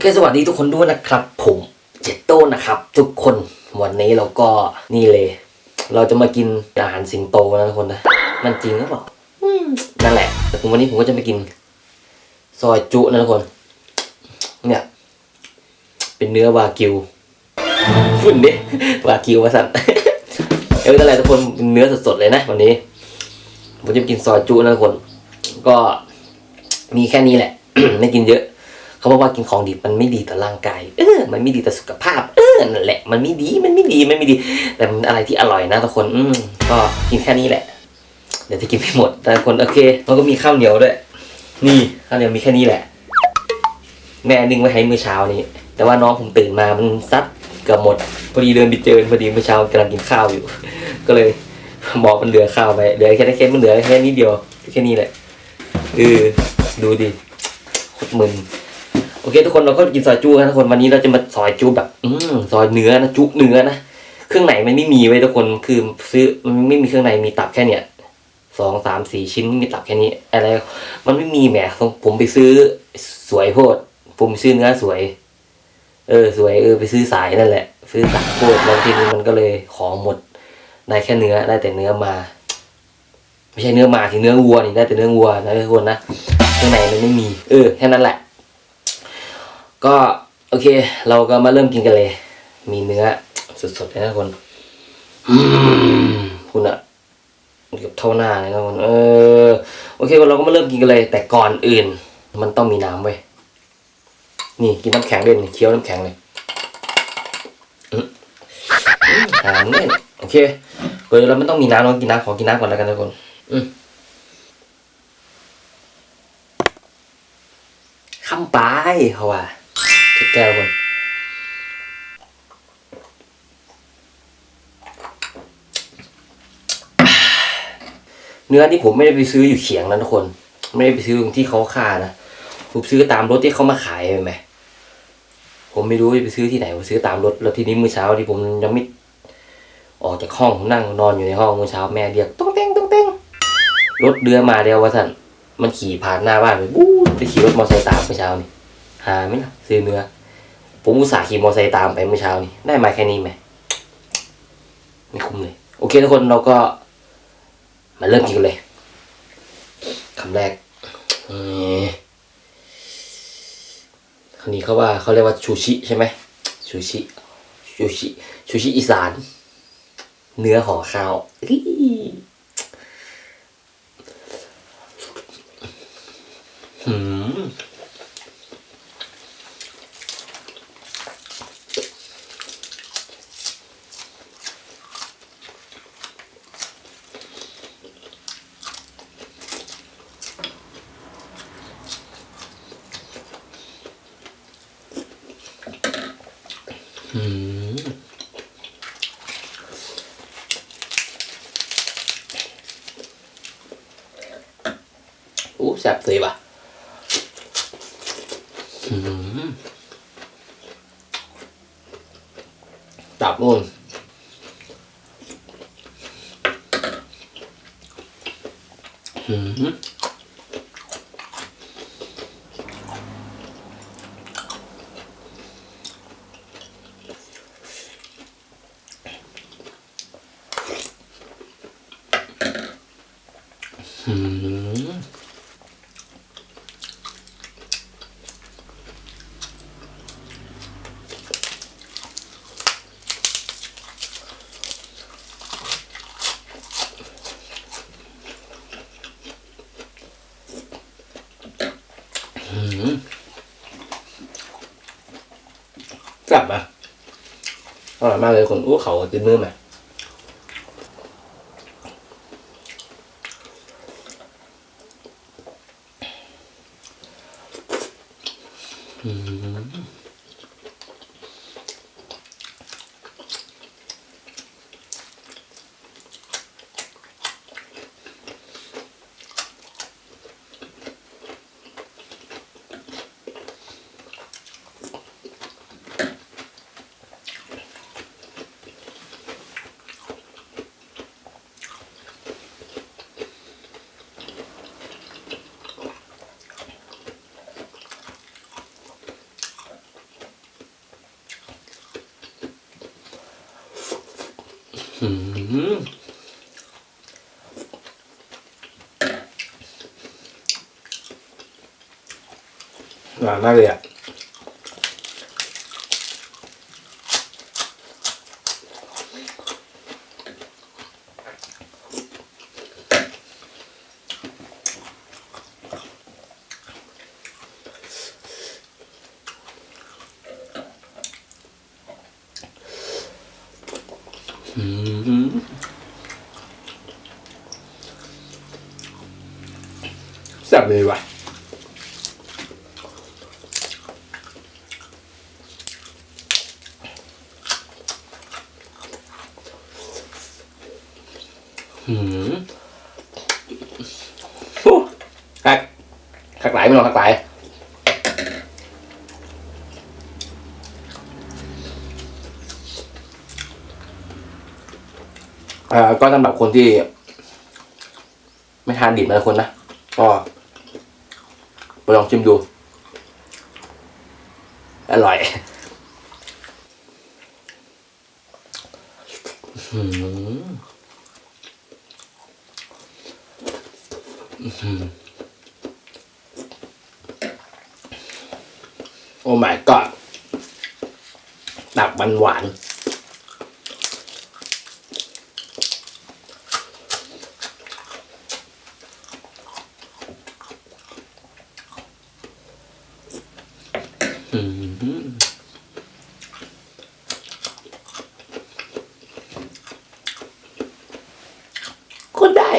โอเคสวัสดีทุกคนด้วยนะครับ ผมเจตโต้นะครับ ทุกคนวันนี้เราก็นี่เลย เราจะมากินอาหารสิงโตนะทุกคนนะ มันจริงหรือเปล่านั่นแหละแต่วันนี้ผมก็จะไปกิน ซอยจุนะทุกคน เนี่ย เป็นเนื้อวากิวฝุ่นดิวากิวมาสั่นเออนั่นแหละทุกคนเนื้อสดๆเลยนะวันนี้ ผมจะกินซอยจุนะทุกคน ก็มีแค่นี้แหละ ไม่กินเยอะ เขาบอกว่ากินของดิบมันไม่ดีต่อร่างกาย เออ มันไม่ดีต่อสุขภาพ เออ นั่นแหละ มันไม่ดี มันไม่ดี มันไม่ดี แต่มันอะไรที่อร่อยนะทุกคน อืม ก็กินแค่นี้แหละ เดี๋ยวจะกินไม่หมด แต่คนโอเค มันก็มีข้าวเหนียวด้วย นี่ข้าวเหนียวมีแค่นี้แหละ แม่นึ่งไว้ให้มื่อเช้านี้ แต่ว่าน้องผมตื่นมา มันซัดเกือบหมด พอดีเดินไปเจอพอดีเมื่อเช้ากำลังกินข้าวอยู่ ก็เลยบอกมันเหลือข้าวไปเหลือแค่แค่มันเหลือแค่นี้เดียว แค่นี้แหละ เออ ดูดิโคตรมึน โอเค ทุกคนเราก็กินซอยจูกันทุกคนวันนี้เราจะมาซอยจูแบบ อืมซอยเนื้อนะจุเนื้อนะเครื่องในมันไม่มีไว้ทุกคนคือซื้อมันไม่มีเครื่องในมีตับแค่เนี้ยสองสามสี่ชิ้นมีตับแค่นี้ อะไร มันไม่มีแหมผมไปซื้อสวยโพดผมไปซื้อเนื้อสวย เออ สวยเออไปซื้อสายนั่นแหละ ซื้อสายโพดแล้วทีนี้มันก็เลยของหมดได้แค่เนื้อได้แต่เนื้อมา ไม่ใช่เนื้อมาที่เนื้อวัวนี่ได้แต่เนื้อวัวนะทุกคนนะข้างในมันไม่มี เออแค่นั้นแหละ ก็โอเค เราก็มาเริ่มกินกันเลย มีเนื้อสดๆเลยนะทุกคนคุณอะเกือบเท่าหน้าเลยนะทุกคนเออโอเคเราก็มาเริ่มกินกันเลย แต่ก่อนอื่น มันต้องมีน้ำเว้ยนี่กินน้ำแข็งเล่นเคี้ยวน้ำแข็งเลยอืมอืมหาเล่โอเคเดี๋ยวเราไม่ต้องมีน้ำเรากินน้ำขอกินน้ำก่อนแล้วกันนะทุกคน อืมคำไปเขาว่า ทุกแก้วคนเนื้อที่ผมไม่ได้ไปซื้ออยู่เขียงนะทุกคน ไม่ได้ไปซื้อที่เขาฆ่านะผมซื้อตามรถที่เขามาขายเห็นไหมผมไม่รู้จะไปซื้อที่ไหนผมซื้อตามรถแล้วทีนี้มื้อเช้าที่ผมยังไม่ออกจากห้องผมนั่งนอนอยู่ในห้องมื้อเช้าแม่เรียกต้องเต้งต้องเต้งรถเรือมาเดียววะท่านมันขี่ผ่านหน้าบ้านไปบู๊ไปขี่รถมอเตอร์ไซค์ตามเมื่อเช้านี่าไหมล่ะซื้อเนื้อ ผมอุตส่าห์ขี่มอเตอร์ไซค์ตามไปเมื่อเช้านี้ ได้มาแค่นี้ไหมไม่คุ้มเลย โอเคทุกคนเราก็ มาเริ่มกินกันเลยคำแรกนี่คำนี้เขาว่าเขาเรียกว่าชูชิใช่ไหมชูชิชูชิชูชิอีสาน เนื้อห่อข้าวอี้หืม อู้แซ่บสิว่ะอืมตับนู่นอืมอืมอืม กลับมาอร่อยมากเลยคนอู้เขากินมือไหมอ อืมหวานมากเลยอะ อืม แซ่บเลยว่ะอืมโอ้คักคักหลายไม่ลองคักหลาย อ่าก็สำหรับคนที่ ไม่ทานดิบนะคนนะก็ไปลองชิมดู อร่อยอื้อหืออื้อหือโอ้ my god ตับมันหวาน ก็ได้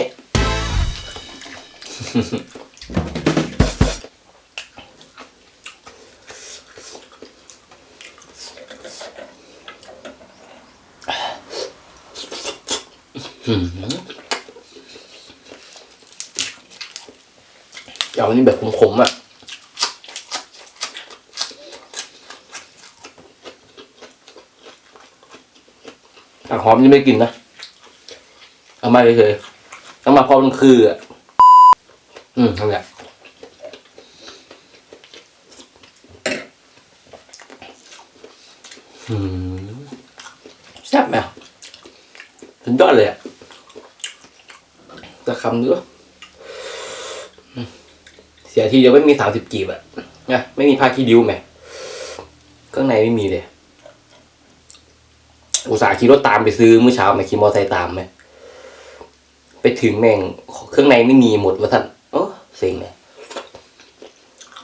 อืมเอาอันนี้แบบขมๆอะ หอมยังไม่กินนะ เอามาเฉยๆเอามาพอมันคืออะ อืมนั่นแหละอืมแซ่บไหมสุดยอดเลยอะจะคำเนื้อเสียทีเดียวไม่มีสามสิบกีบอะนะไม่มีผ้าคีริ้วไหมข้างในไม่มีเลย อุตส่าห์ขี่รถตามไปซื้อเมื่อเช้าไหมขี่มอเตอร์ไซค์ตามไหมไปถึงแม่งเครื่องในไม่มีหมดวะท่านโอ้เซ็งเลย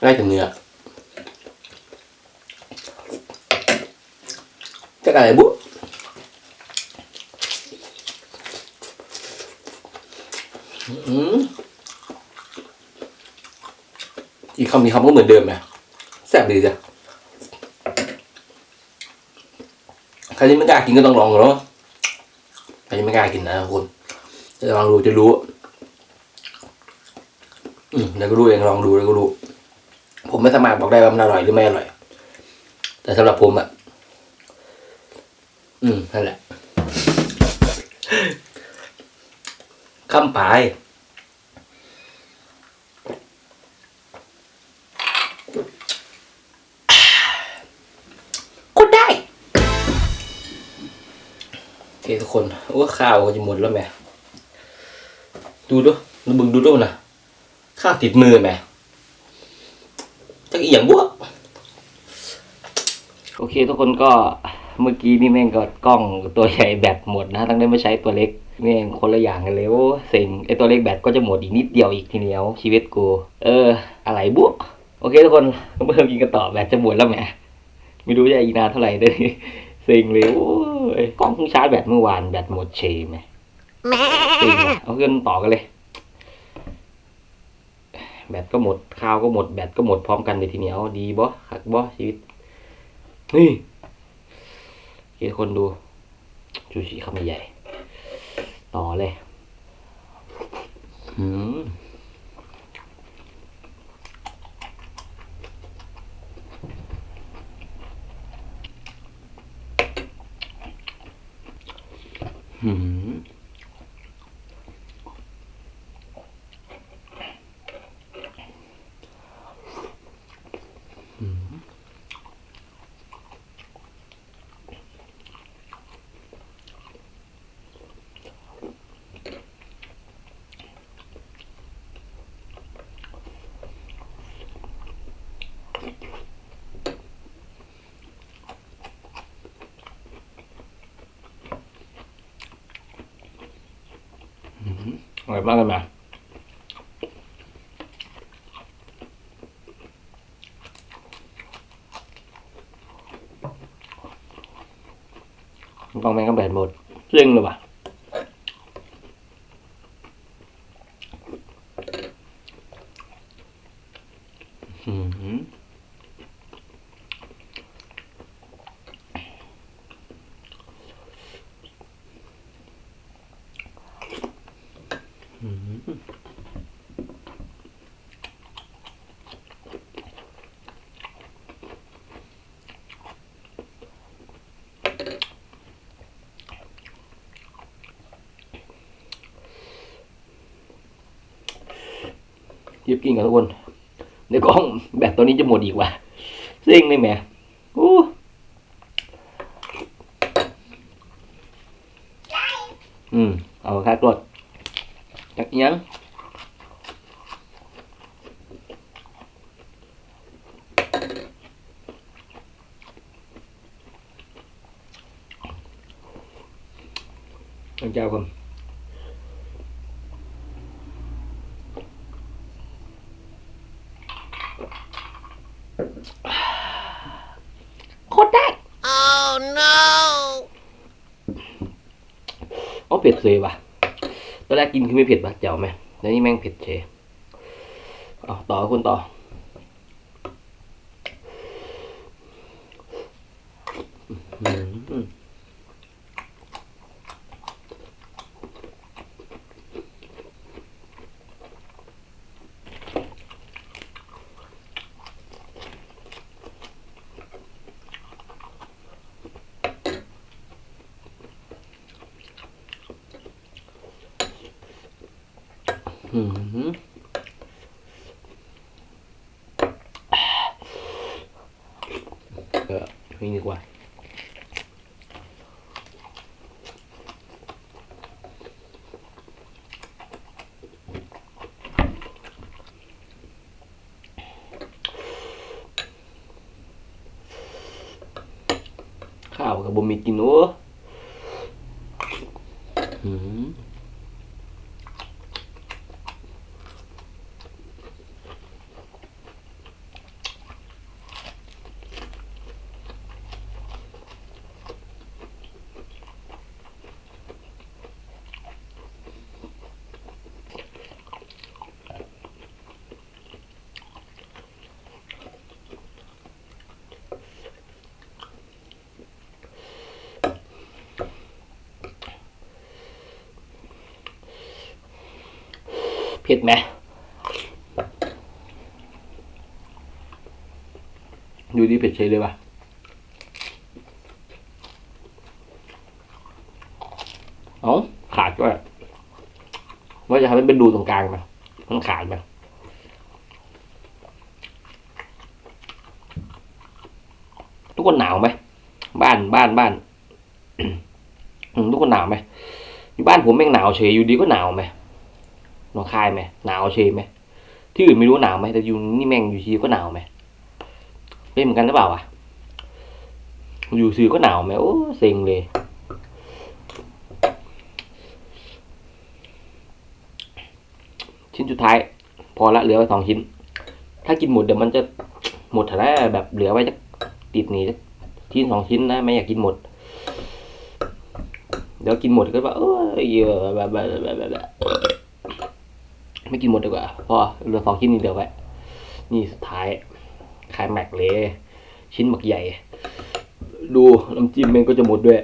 ได้แต่เนื้อจะอะไรบุ๊อืมอีกคำนี้คำก็เหมือนเดิมไหมแซ่บดีจ้ะ ใครที่ไม่กล้ากินก็ต้องลองเนาะใครที่ไม่กล้ากินนะทุกคนจะลองดูจะรู้อืมเดี๋ยวก็รู้เองลองดูแล้วก็รู้ผมไม่สามารถบอกได้ว่ามันอร่อยหรือไม่อร่อย แต่สำหรับผมอะ อืมนั่นแหละข้ามปลาย คทุกคนว่าข้าวก็จะหมดแล้วแม่ดูดูดูบึงดูดูนะข้าวติดมือแม่จะอีกอย่างบวกโอเคทุกคนก็เมื่อกี้นี่แม่งก็กล้องตัวใหญ่แบตหมดนะตั้งได้ไมาใช้ตัวเล็กแม่งคนละอย่างกันเลยโอ้เซ็งไอตัวเล็กแบตก็จะหมดอีกนิดเดียวอีกทีเดียวชีวิตกู เออ อะไรบวกโอเคทุกคนเริ่มกินกันต่อแบตจะหมดแล้วแหมไม่รู้จะอีกนานเท่าไหร่ด้วย เซ็งเลยโอ้ยกล้องเพิ่งชาร์จแบตเมื่อวานแบตหมดเชยไหมเซ็งว่เอาขึ้นต่อกันเลย แบตก็หมดข้าวก็หมดแบตก็หมดพร้อมกันในทีเดียวดีบ่หักบ่ชีวิตนี่เกี่คนดูจูชีคำใหญ่ ต่อเลย อืม หื มร่อยมากเลยนะกองแมงก็แบดหมดเร่งเลยว่ะ อืมอืม หยิบกินกันทุกคนเดี๋ยวกล้องแบตตัวนี้จะหมดอีกว่ะเซ็งเลยแหม่โอ้อืมเอาค่ากดจักอิหยังเจ้าครับ โคตรได้ Oh no! เอาเผ็ดเลยว่ะตอนแรกกินคือไม่เผ็ดป่ะเจ๋วไหมแล้วนี่แม่งเผ็ดเฉยเอาต่อคุณต่อ อืมอืม เออนี่ดีกว่าข้าวกับบะหมี่กินโอ้อืม เผ็ดไหมดูดิเผ็ดเฉยเลยป่ะเอ้าขาดก็ว่าจะทำให้เป็นรูตรงกลางไหมมันขาดไหมทุกคนหนาวไหมบ้านบ้านบ้านทุกคนหนาวไหมอยู่บ้านผมแม่งหนาวเฉยอยู่ดีก็หนาวไหม นองคายไหมหนาวเชยไหมที่อื่นไม่รู้หนาวไหมแต่อยู่นี่แม่งอยู่ชีก็หนาวไหมเป็นเหมือนกันหรือเปล่าวะอยู่ซื้อก็หนาวไหมโอ้เซ็งเลย ชิ้นสุดท้าย พอละเหลือไว้สองชิ้น ถ้ากินหมดเดี๋ยวมันจะหมดถ้าแบบเหลือไว้จะติดหนี่ชิ้นสองชิ้นนะไม่อยากกินหมดเดี๋ยวกินหมดก็ว่าเออเยอะแบบแบบแบบแบบ ไม่กินหมดดีกว่าพอเหลือสองชิ้นนี้เดียวไว้ นี่สุดท้ายคายแม็กเลย ชิ้นหมักใหญ่ ดูน้ำจิ้มมันก็จะหมดด้วย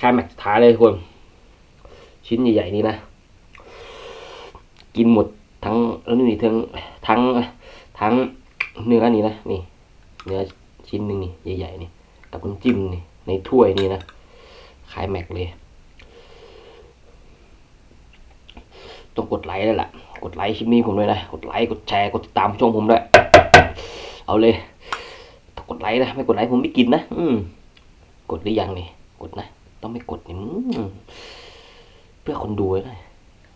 คายแม็กสุดท้ายเลยทุกคน ชิ้นใหญ่ๆนี้นะ กินหมดทั้งแล้วนี่ทั้งทั้งทั้งเนื้อนี่นะนี่เนื้อชิ้นหนึ่งนี่ใหญ่ๆนี่กับน้ำจิ้มนี่ในถ้วยนี่นะคายแม็กเลย ต้องกดไลค์ด้วยล่ะ กดไลค์คลิปนี้ผมด้วยนะ กดไลค์ กดแชร์ กดติดตามช่องผมด้วย เอาเลยถ้ากดไลค์นะ ไม่กดไลค์ผมไม่กินนะ อืม กดหรือยังนี่ กดนะ ต้องไม่กดนี่เพื่อคนดูเลยนะ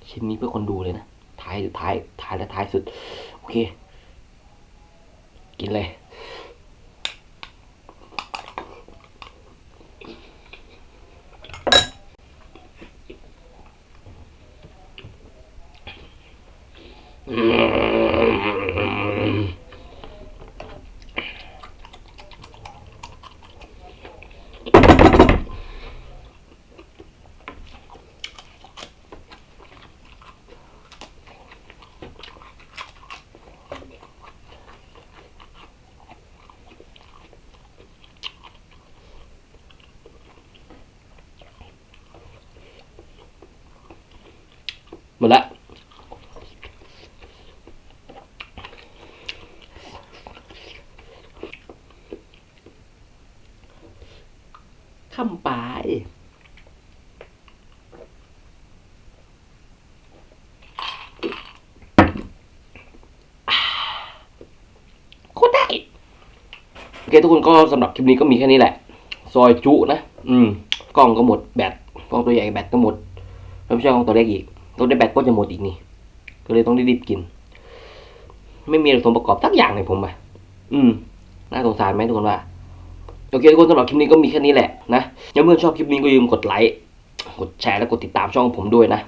ชิ้นนี้เพื่อคนดูเลยนะ ท้ายสุดท้าย ท้ายและท้ายสุด โอเค กินเลย หมดละข้ามไป โคตรได้ โอ เคทุกคนก็สำหรับคลิปนี้ก็มีแค่นี้แหละ ซอยจุนะ อืม กล้องก็หมดแบต กล้องตัวใหญ่แบตก็หมด แล้วไม่ใช่กล้องตัวเล็กอีก ตัวได้แบตก็จะหมดอีกนี่ ก็เลยต้องรีบกิน ไม่มีส่วนประกอบสักอย่างเลยผมอะอืม น่าสงสารไหมทุกคนว่า โอเคทุกคนสำหรับคลิปนี้ก็มีแค่นี้แหละนะถ้าเพื่อนชอบคลิปนี้ก็อย่าลืมกดไลค์ กดแชร์และกดติดตามช่องผมด้วยนะ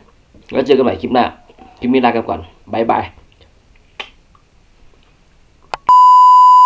แล้วเจอกันใหม่คลิปหน้า คลิปนี้ลากันก่อนบายบาย